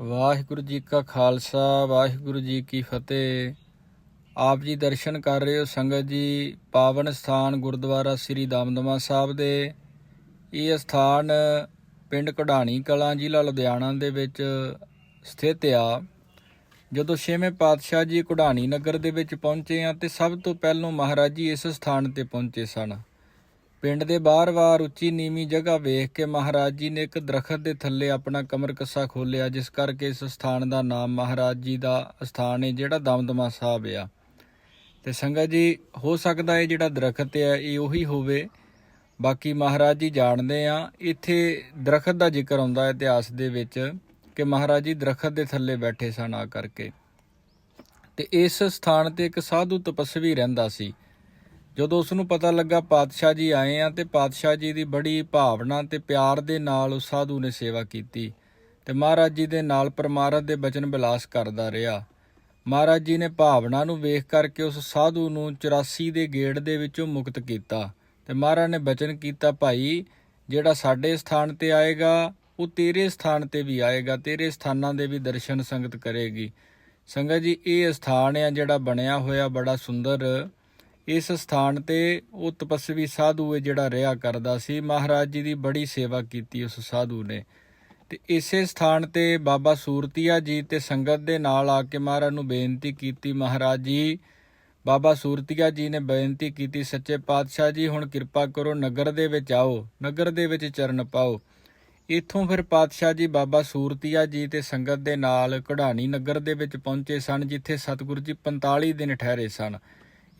ਵਾਹਿਗੁਰੂ ਜੀ ਕਾ ਖਾਲਸਾ, ਵਾਹਿਗੁਰੂ ਜੀ ਕੀ ਫਤਿਹ। ਆਪ ਜੀ ਦਰਸ਼ਨ ਕਰ ਰਹੇ ਹੋ ਸੰਗਤ ਜੀ ਪਾਵਨ ਸਥਾਨ ਗੁਰਦੁਆਰਾ ਸ੍ਰੀ ਦਮਦਮਾ ਸਾਹਿਬ ਦੇ। ਇਹ ਸਥਾਨ ਪਿੰਡ ਕਢਾਣੀ ਕਲਾਂ ਜ਼ਿਲ੍ਹਾ ਲੁਧਿਆਣਾ ਦੇ ਵਿੱਚ ਸਥਿਤ ਆ। ਜਦੋਂ ਛੇਵੇਂ ਪਾਤਸ਼ਾਹ ਜੀ ਕਢਾਣੀ ਨਗਰ ਦੇ ਵਿੱਚ ਪਹੁੰਚੇ ਆ ਤੇ ਸਭ ਤੋਂ ਪਹਿਲੋਂ ਮਹਾਰਾਜ ਜੀ ਇਸ ਸਥਾਨ ਤੇ ਪਹੁੰਚੇ ਸਨ। ਪਿੰਡ ਦੇ ਬਾਹਰ-ਬਾਹਰ ਉੱਚੀ ਨੀਵੀਂ ਜਗ੍ਹਾ ਵੇਖ ਕੇ ਮਹਾਰਾਜ ਜੀ ਨੇ ਇੱਕ ਦਰਖਤ ਦੇ ਥੱਲੇ ਆਪਣਾ ਕਮਰ ਕੱਸਾ ਖੋਲਿਆ ਜਿਸ ਕਰਕੇ ਇਸ ਸਥਾਨ ਦਾ ਨਾਮ ਮਹਾਰਾਜ ਜੀ ਦਾ ਸਥਾਨ ਹੈ, ਜਿਹੜਾ ਦਮਦਮਾ ਸਾਹਿਬ ਆ। ਤੇ ਸੰਗਤ ਜੀ, ਹੋ ਸਕਦਾ ਹੈ ਜਿਹੜਾ ਦਰਖਤ ਹੈ ਇਹ ਉਹੀ ਹੋਵੇ। ਬਾਕੀ ਮਹਾਰਾਜ ਜੀ ਜਾਣਦੇ ਆ, ਇੱਥੇ ਦਰਖਤ ਦਾ ਜ਼ਿਕਰ ਆਉਂਦਾ ਹੈ ਇਤਿਹਾਸ ਦੇ ਵਿੱਚ ਕਿ ਮਹਾਰਾਜ ਜੀ ਦਰਖਤ ਦੇ ਥੱਲੇ ਬੈਠੇ ਸਨ ਆ ਕਰਕੇ। ਤੇ ਇਸ ਸਥਾਨ ਤੇ ਇੱਕ ਸਾਧੂ ਤਪਸਵੀ ਰਹਿੰਦਾ ਸੀ। ਜਦੋਂ ਉਸ ਨੂੰ ਪਤਾ ਲੱਗਾ ਪਾਤਸ਼ਾਹ ਜੀ ਆਏ ਆ ਤੇ ਪਾਤਸ਼ਾਹ ਜੀ ਦੀ ਬੜੀ ਭਾਵਨਾ ਤੇ ਪਿਆਰ ਦੇ ਨਾਲ ਉਸ ਸਾਧੂ ਨੇ ਸੇਵਾ ਕੀਤੀ ਤੇ ਮਹਾਰਾਜ ਜੀ ਦੇ ਨਾਲ ਪਰਮਾਰਥ ਦੇ ਬਚਨ ਬਿਲਾਸ ਕਰਦਾ ਰਿਹਾ। ਮਹਾਰਾਜ ਜੀ ਨੇ ਭਾਵਨਾ ਨੂੰ ਵੇਖ ਕਰਕੇ ਉਸ ਸਾਧੂ ਨੂੰ 84 ਦੇ ਗੇੜ ਦੇ ਵਿੱਚੋਂ ਮੁਕਤ ਕੀਤਾ ਤੇ ਮਹਾਰਾਜ ਨੇ ਬਚਨ ਕੀਤਾ, ਭਾਈ, ਜਿਹੜਾ ਸਾਡੇ ਸਥਾਨ ਤੇ ਆਏਗਾ, ਉਹ ਤੇਰੇ ਸਥਾਨ ਤੇ ਵੀ ਆਏਗਾ, ਤੇਰੇ ਸਥਾਨਾਂ ਦੇ ਵੀ ਦਰਸ਼ਨ ਸੰਗਤ ਕਰੇਗੀ। ਸੰਗਤ ਜੀ, ਇਹ ਸਥਾਨ ਆ ਜਿਹੜਾ ਬਣਿਆ ਹੋਇਆ ਬੜਾ ਸੁੰਦਰ ਇਸ ਸਥਾਨ ਤੇ ਉਹ ਤਪਸਵੀ ਸਾਧੂ ਹੈ ਜਿਹੜਾ ਰਿਹਾ ਕਰਦਾ ਸੀ, ਮਹਾਰਾਜ ਜੀ ਦੀ ਬੜੀ ਸੇਵਾ ਕੀਤੀ ਉਸ ਸਾਧੂ ਨੇ। ਤੇ ਇਸੇ ਸਥਾਨ ਤੇ ਬਾਬਾ ਸੂਰਤੀਆ ਜੀ ਤੇ ਸੰਗਤ ਦੇ ਨਾਲ ਆ ਕੇ ਮਹਾਰਾਜ ਨੂੰ ਬੇਨਤੀ ਕੀਤੀ, ਮਹਾਰਾਜ ਜੀ, ਬਾਬਾ ਸੂਰਤੀਆ ਜੀ ਨੇ ਬੇਨਤੀ ਕੀਤੀ, ਸੱਚੇ ਪਾਤਸ਼ਾਹ ਜੀ, ਹੁਣ ਕਿਰਪਾ ਕਰੋ, ਨਗਰ ਦੇ ਵਿੱਚ ਆਓ, ਨਗਰ ਦੇ ਵਿੱਚ ਚਰਨ ਪਾਓ। ਇੱਥੋਂ ਫਿਰ ਪਾਤਸ਼ਾਹ ਜੀ, ਬਾਬਾ ਸੂਰਤੀਆ ਜੀ ਤੇ ਸੰਗਤ ਦੇ ਨਾਲ ਕਢਾਣੀ ਨਗਰ ਦੇ ਵਿੱਚ ਪਹੁੰਚੇ ਸਨ, ਜਿੱਥੇ ਸਤਿਗੁਰੂ ਜੀ 45 ਦਿਨ ਠਹਿਰੇ ਸਨ।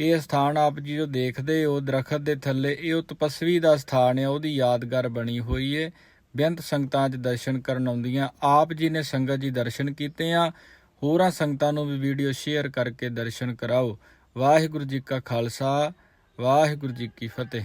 ਇਹ ਸਥਾਨ ਆਪ ਜੀ ਜੋ ਦੇਖਦੇ ਹੋ, ਦਰਖਤ ਦੇ ਥੱਲੇ, ਇਹ ਉਹ ਤਪਸਵੀ ਦਾ ਸਥਾਨ ਹੈ, ਉਹਦੀ ਯਾਦਗਾਰ ਬਣੀ ਹੋਈ ਹੈ। ਬੇਅੰਤ ਸੰਗਤਾਂ 'ਚ ਦਰਸ਼ਨ ਕਰਨ ਆਉਂਦੀਆਂ। ਆਪ ਜੀ ਨੇ ਸੰਗਤ ਜੀ ਦਰਸ਼ਨ ਕੀਤੇ ਆ। ਹੋਰਾਂ ਸੰਗਤਾਂ ਨੂੰ ਵੀ ਵੀਡੀਓ ਸ਼ੇਅਰ ਕਰਕੇ ਦਰਸ਼ਨ ਕਰਾਓ। ਵਾਹਿਗੁਰੂ ਜੀ ਕਾ ਖਾਲਸਾ, ਵਾਹਿਗੁਰੂ ਜੀ ਕੀ ਫਤਿਹ।